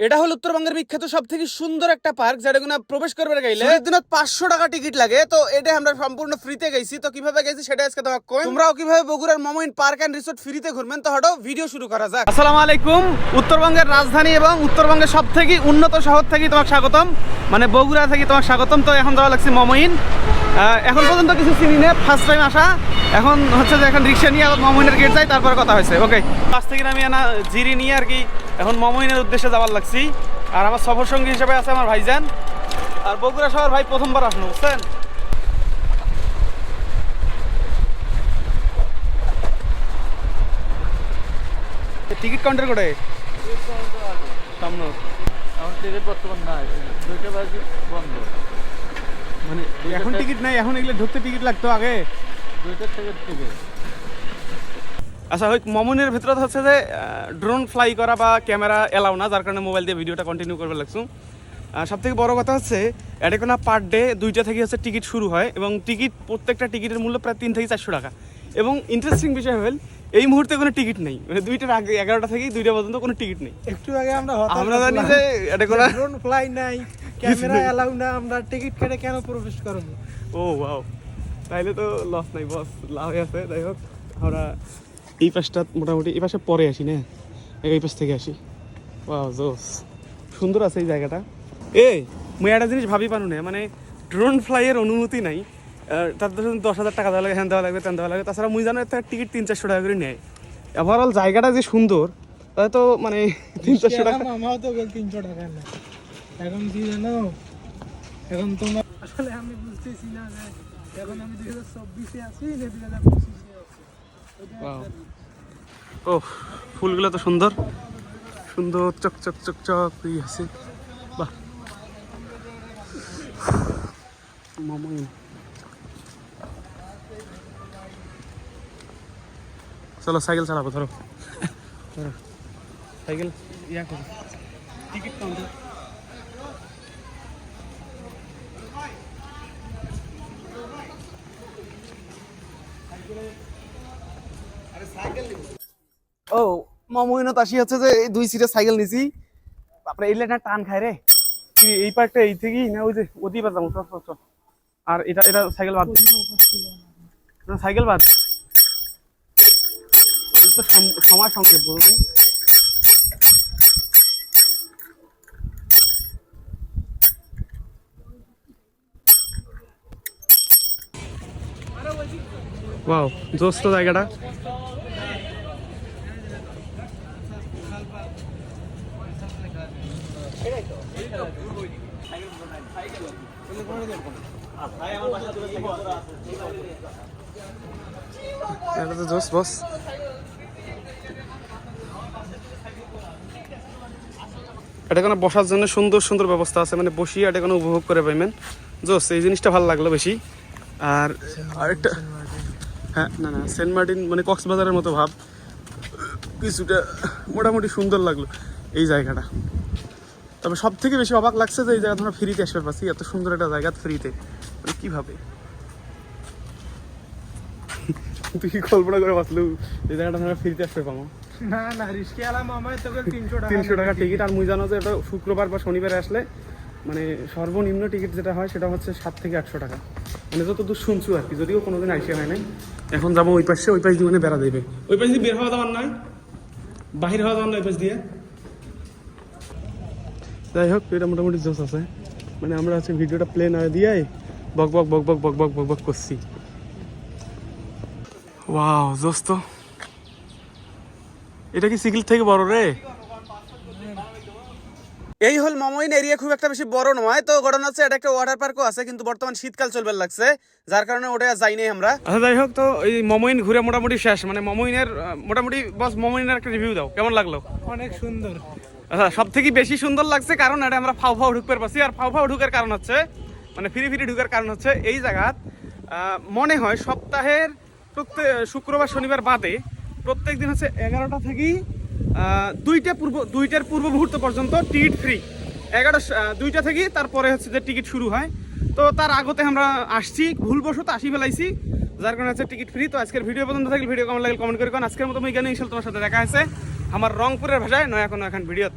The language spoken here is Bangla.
এটা হলো উত্তরবঙ্গের বিখ্যাত সব থেকে সুন্দর একটা পার্ক যেটা কিনা প্রবেশ করবে গাইলে দিনত পাঁচশো টাকা টিকিট লাগে। তো এটা আমরা সম্পূর্ণ ফ্রিতে গেছি। তো কীভাবে গেছি সেটা আজকে তোমাকে কই তোমরাও কীভাবে বগুড়ার মমিন পার্ক এন্ড রিসোর্ট ফ্রিতে ঘুরবেন তো হটো ভিডিও শুরু করা যাক। আসসালামু আলাইকুম। উত্তরবঙ্গের রাজধানী এবং উত্তরবঙ্গের সব থেকে উন্নত শহর থেকে তোমাকে স্বাগতম। মানে বগুড়া থেকে তোমাকে স্বাগতম। তো এখন যাওয়া লাগছে মমইন। এখন পর্যন্ত কিছু চিনি না ফার্স্ট টাইম আসা। এখন হচ্ছে যে এখন রিক্সা নিয়ে মমইনের গেট যাই তারপরে কথা হয়েছে। ওকে পাশ থেকে আমি না জিরি নিয়ে আর কি এখন মমইনের উদ্দেশ্যে যাওয়ার লাগছি। আর আমার সফর সঙ্গী হিসেবে আছে আমার ভাইজান। আর বগুড়া শহর ভাই প্রথমবার আসলো বুঝছেন? টিকিট কাউন্টার করে সামনে। আমার টিকিট বর্তমান নাই দুইটা বাজে বন্ধ। মানে এখন টিকিট নাই এখন এগুলো ঢুকতে টিকিট লাগতো আগে। দুইটার থেকে আচ্ছা ওই মমনের ভিতরে হচ্ছে যে ড্রোন ফ্লাই করা বা ক্যামেরা এলাও না যার কারণে মোবাইল দিয়ে ভিডিওটা কন্টিনিউ করবে লাগছো। সব থেকে বড় কথা হচ্ছে এটা পার ডে দুইটা থেকে হচ্ছে টিকিট শুরু হয় এবং টিকিট প্রত্যেকটা টিকিটের মূল্য প্রায় তিন থেকে চারশো টাকা। এবং ইন্টারেস্টিং বিষয় হল এই মুহূর্তে কোনো টিকিট নেই। মানে দুইটার আগে এগারোটা থেকে দুইটা পর্যন্ত কোনো টিকিট নেই। একটু আগে আমরা আমরা জানি যে এটা কোনো ড্রোন ফ্লাই নাই। ক্যামেরা এলাউ না আমরা টিকিট কেটে কেন প্রবেশ করব? ও ওয়াও তাইলে তো লস নাই বস লাভে আছে যাই হোক। আমরা এই পাশটা মোটামুটি এই পাশে পরে আসি না? এই পাশ থেকে আসি। ওয়াও জোস। সুন্দর আছে এই জায়গাটা। এ মুই একটা জিনিস ভাবি পানু না মানে ড্রোন ফ্লাইয়ের অনুমতি নাই। তার দশ হাজার টাকা দেওয়া লাগে হ্যান দেওয়া লাগবে তেন দেওয়া লাগে তাছাড়া মুই জানো একটা টিকিট তিন চারশো টাকা করে নেয়। ওভারঅল জায়গাটা যে সুন্দর তাহলে তো মানে তিন চারশো টাকা আমাও তো তিনশো টাকা এখন কি জানো? এখন তোমার আসলে আমি বুঝতেছি না যে এখন আমি দুই হাজার চব্বিশে আছি না দুই হাজার পঁচিশে আছি। ও ফুলগুলো তো সুন্দর। সুন্দর চক চক চক চক করে আছে। বাহ। মামাই চলো সাইকেল চালাবো ধরো। ধরো। সাইকেল ইয়া করো। Ticket counter. ও মামুইনত আসি হচ্ছে যে এই দুই সিটে সাইকেল নিছি। তারপরে এই লাইনটা টান খায় রে। এই পার্টটা এই থেকেই না, ওই যে ওদি পার যাব, চল চল চল। আর এটা এটা সাইকেল বাদ সাইকেল বাদ তো সম- সময় সংক্ষেপ বলব। ওয়াও জোস তো জায়গাটা। এটা তো বস। বসার জন্য সুন্দর সুন্দর ব্যবস্থা আছে মানে বসিয়ে এটা উপভোগ করে পাইবেন। জোস এই জিনিসটা ভালো লাগল বেশি। আর আরেকটা হ্যাঁ না না সেন্ট মার্টিন মানে কক্সবাজারের মতো ভাব। কিছুটা মোটামুটি সুন্দর লাগল এই জায়গাটা। তবে সব থেকে বেশি অবাক লাগছে যে এই জায়গা আমরা ফ্রিতে আসতে পারছি এত সুন্দর একটা জায়গা ফ্রিতে। মানে কীভাবে তুই কি কল্পনা করে বাঁচলু এই জায়গাটা আমরা ফ্রিতে আসতে পাবো না না রিস্কে এলাম আমার তো তিনশো টাকা তিনশো টাকা টিকিট আর মুই জানো যে এটা শুক্রবার বা শনিবারে আসলে মানে সর্বনিম্ন টিকিট যেটা হয় সেটা হচ্ছে সাত থেকে আটশো টাকা। মানে যতদূর শুনছু আর কি যদিও কোনোদিন আইসে হয় নাই এখন যাব ওই পাশে ওই পাশ দিয়ে মানে বেড়া দেবে। ওই পাশ দিয়ে বের হওয়া যাওয়ার নয় বাহির হওয়া যাওয়ার নয় ওই পাশ দিয়ে? যাই হোক এটা মোটামুটি জোস আছে। মানে আমরা হচ্ছে ভিডিওটা প্লে না দিয়ে বক বক বক বক বক বক বক বক করছি। ওয়াও জোস তো। এটা কি সিকিল থেকে বড় রে? এই হল মমইন এরিয়া খুব একটা বেশি বড় নয়। তো ঘটনা হচ্ছে এটা একটা ওয়াটার পার্কও আছে কিন্তু বর্তমান শীতকাল চলবে লাগছে। যার কারণে ওটা আর যাই নাই আমরা। আচ্ছা যাই হোক তো এই মমইন ঘুরে মোটামুটি শেষ। মানে মমইনের মোটামুটি বস মমইনের একটা রিভিউ দাও। কেমন লাগল? অনেক সুন্দর। আচ্ছা সব থেকে বেশি সুন্দর লাগছে কারণ এটা আমরা ফাউ ফাউ ঢুকতে পারছি। আর ফাউ ফাউ ঢুকার কারণ হচ্ছে মানে ফিরি ফিরি ঢুকার কারণ হচ্ছে এই জায়গাত মনে হয় সপ্তাহের প্রত্যেক শুক্রবার শনিবার বাদে প্রত্যেক দিন হচ্ছে এগারোটা থেকেই দুইটা পূর্ব দুইটার পূর্ব মুহূর্ত পর্যন্ত টিকিট ফ্রি এগারো দুইটা থেকে তারপরে হচ্ছে যে টিকিট শুরু হয়। তো তার আগতে আমরা আসছি, ভুলবশত আসি ফেলাইছি। যার কারণে হচ্ছে টিকিট ফ্রি তো আজকের ভিডিও পর্যন্ত থাকলে ভিডিও কেমন লাগে কমেন্ট করে কারণ আজকের মতো জ্ঞানী ইনশাল তোমার সাথে দেখা আছে আমার রংপুরের ভাষায় নয় এখন এখন ভিডিও